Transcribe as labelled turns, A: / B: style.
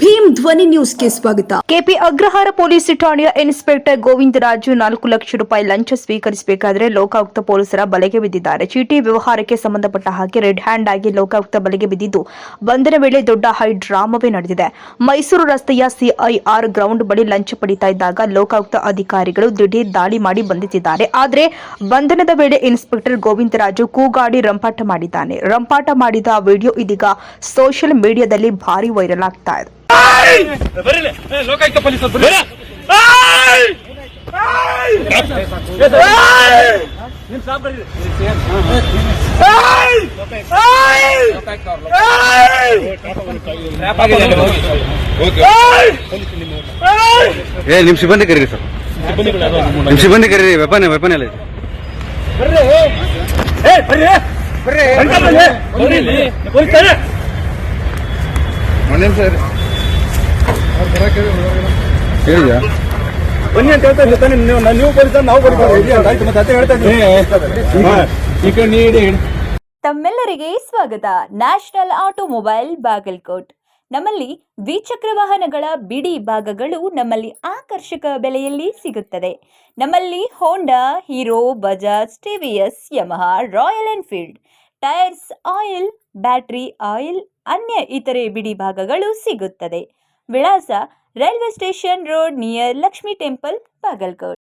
A: ಭೀಮ್ ಧ್ವನಿ ನ್ಯೂಸ್ಗೆ ಸ್ವಾಗತ.
B: KP Agrahara police ಠಾಣೆಯ ಇನ್ಸ್ಪೆಕ್ಟರ್ ಗೋವಿಂದರಾಜು ನಾಲ್ಕು ಲಕ್ಷ ರೂಪಾಯಿ ಲಂಚ ಸ್ವೀಕರಿಸಬೇಕಾದರೆ ಲೋಕಾಯುಕ್ತ ಪೊಲೀಸರ ಬಲೆಗೆ ಬಿದ್ದಿದ್ದಾರೆ. ಚೀಟಿ ವ್ಯವಹಾರಕ್ಕೆ ಸಂಬಂಧಪಟ್ಟ ಹಾಗೆ ರೆಡ್ ಹ್ಯಾಂಡ್ ಆಗಿ ಲೋಕಾಯುಕ್ತ ಬಲೆಗೆ ಬಿದ್ದಿದ್ದು ಬಂಧನ ವೇಳೆ ದೊಡ್ಡ ಹೈ ಡ್ರಾಮವೇ ನಡೆದಿದೆ. ಮೈಸೂರು ರಸ್ತೆಯ ಸಿಐಆರ್ ಗ್ರೌಂಡ್ ಬಳಿ ಲಂಚ ಪಡಿತಾ ಇದ್ದಾಗ ಲೋಕಾಯುಕ್ತ ಅಧಿಕಾರಿಗಳು ದಿಢೀರ್ ದಾಳಿ ಮಾಡಿ ಬಂಧಿಸಿದ್ದಾರೆ. ಆದರೆ ಬಂಧನದ ವೇಳೆ ಇನ್ಸ್ಪೆಕ್ಟರ್ ಗೋವಿಂದರಾಜು ಕೂಗಾಡಿ ರಂಪಾಟ ಮಾಡಿದ್ದಾನೆ. ರಂಪಾಟ ಮಾಡಿದ ವಿಡಿಯೋ ಇದೀಗ ಸೋಷಿಯಲ್ ಮೀಡಿಯಾದಲ್ಲಿ ಭಾರಿ ವೈರಲ್ ಆಗ್ತಾ ಇದೆ.
C: ಬರೀಲೆ. ಲೋಕಾಯುಕ್ತ ಪೊಲೀಸ್ ಬರ್ರಿ ಬರ್ರಿ
D: ಏ ನಿಮ್ ಸಿಬ್ಬಂದಿ ಕರೀರಿ ಸರ್. ನಿಮ್ ಸಿಬ್ಬಂದಿ ಕರೀರಿ ವೆಪನ್ ವೆಪನ್ ಎಲ್ಲ ಇದೆ. ಹೇಳಿದ್ಯಾ
C: ಬನ್ನಿ ಅಂತ ಹೇಳ್ತಾ ಇದ್ದೆ. ತಾನೇ ನೀವು ನೀವು ಪೊಲೀಸ್ ನಾವು ಬರೀತಾರೆ ಆಯ್ತು ಮತ್ತೆ ಅದೇ ಹೇಳ್ತಾ ಇದ್ದೀನಿ ಈ ಕಡೆ ನೀಡಿ
E: ತಮ್ಮೆಲ್ಲರಿಗೆ ಸ್ವಾಗತ. National automobile Bagalkot. ನಮ್ಮಲ್ಲಿ ದ್ವಿಚಕ್ರ ವಾಹನಗಳ ಬಿಡಿ ಭಾಗಗಳು ನಮ್ಮಲ್ಲಿ ಆಕರ್ಷಕ ಬೆಲೆಯಲ್ಲಿ ಸಿಗುತ್ತದೆ. ನಮ್ಮಲ್ಲಿ Honda Hero Bajaj T V S Yamaha Royal Enfield tyres oil battery oil ಅನ್ಯ ಇತರೆ ಬಿಡಿ ಭಾಗಗಳು ಸಿಗುತ್ತದೆ. ವಿಳಾಸ railway station road near Lakshmi temple Bagalkot.